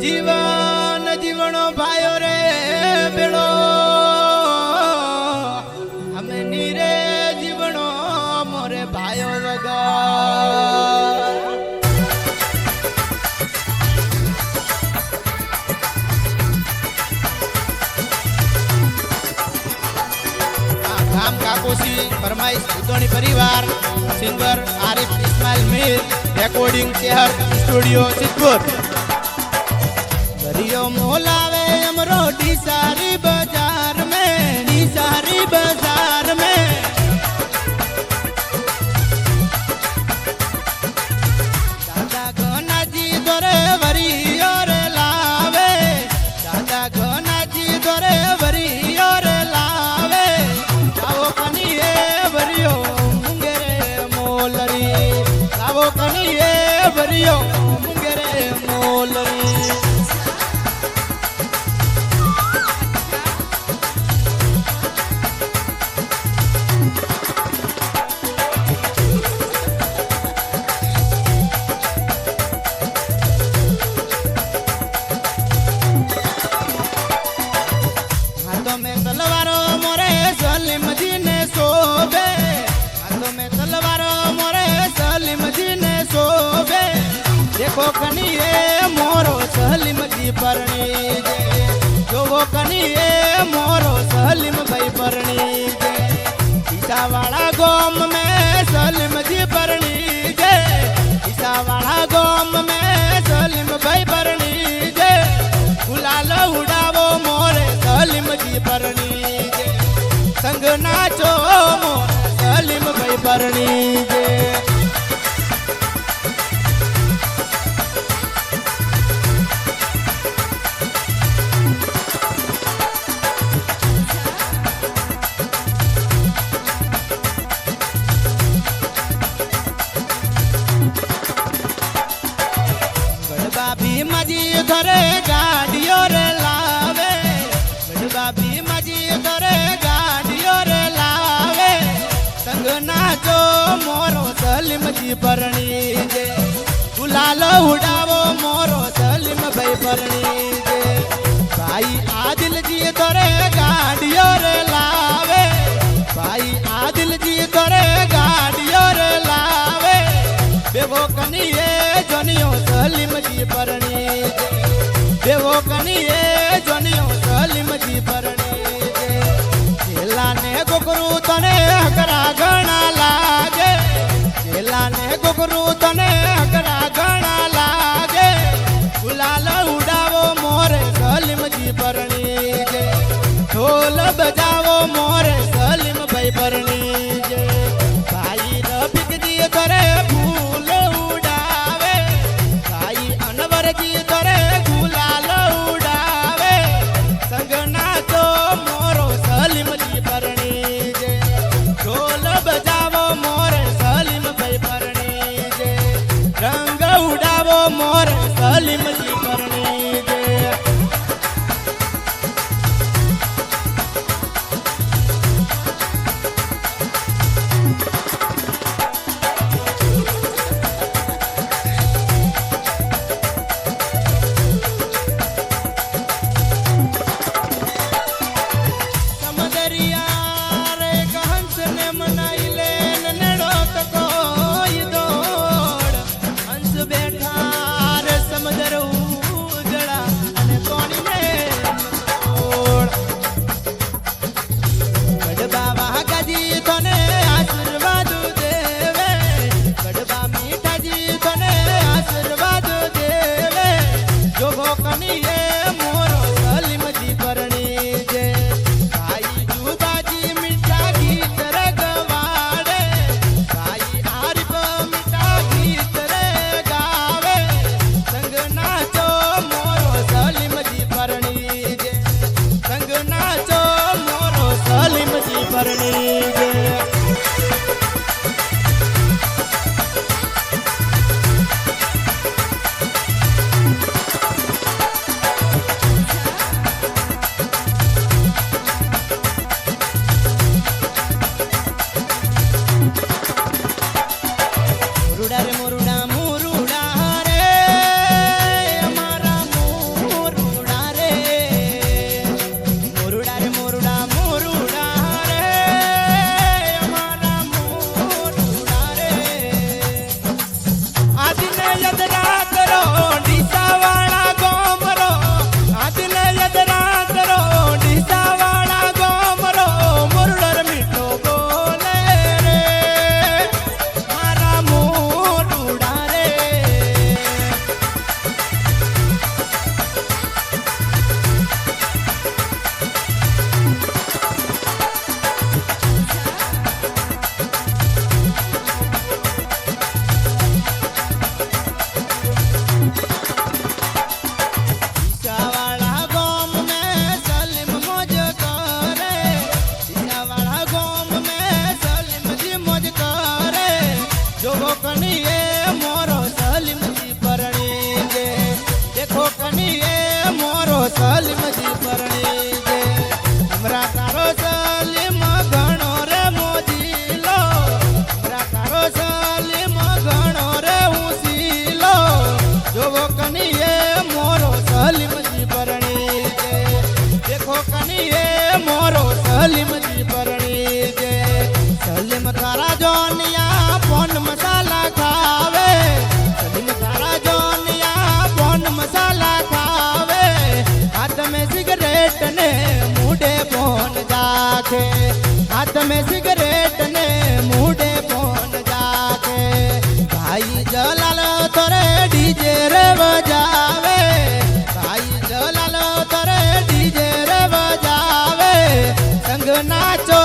જીવન જીવણો ભાઈઓ રે બેડો અમે નીરે જીવણો મોરે ભાઈઓ વગર આ ગામ કાકોસી ફરમાઈશ ઉદોણી પરિવાર સિંગર આરિફ ઇસ્માઇલ મીર રેકોર્ડિંગ શહેર સ્ટુડિયો સિદ્ધપુર यो मोलावे हमरो सारी बाज़ार में सारी बाज़ार में दादा गोना जी दोरे वरी और लावे दादा गोना जी दोरे वरी और लावे जाओ कनी है वरियो मुंगेरे मोलरी जाओ कनी है वरियो સલીમજી પરણી જે જોવો કની એ મોરો સલીમ ભાઈ પરણી જે ઈસાવાળા ગોમ મેં સલીમજી પરણી જે ઈસાવાળા ગોમ મેં સલીમ ભાઈ પરણી જે ગુલાલ ઉડાવો સંગ નાચો સલીમ ભાઈ પરણી સલીમજી પરણી જે ગુલાલ ઉડાવો મોરો સલીમ ભાઈ પરણી જે ભાઈ આદિલજી ઘરે ગાડીઓ રે લાવે ભાઈ આદિલજી ઘરે ગાડીઓ રે લાવે બેવો કનીએ જોનિયો સલીમજી પરણી બેવો કનીએ જોનિયો સલીમજી પરણી છેલ્લાને ગોગરું તને બજાવો મોરે સલીમ ભાઈ પરણી time. હાથ મેં સિગરેટ ને મૂડે ફોન જાગે. ભાઈ જલાલ તોરે ડીજે રે બજાવે ભાઈ જલાલ તોરે ડીજે રે બજાવે સંગ નાચો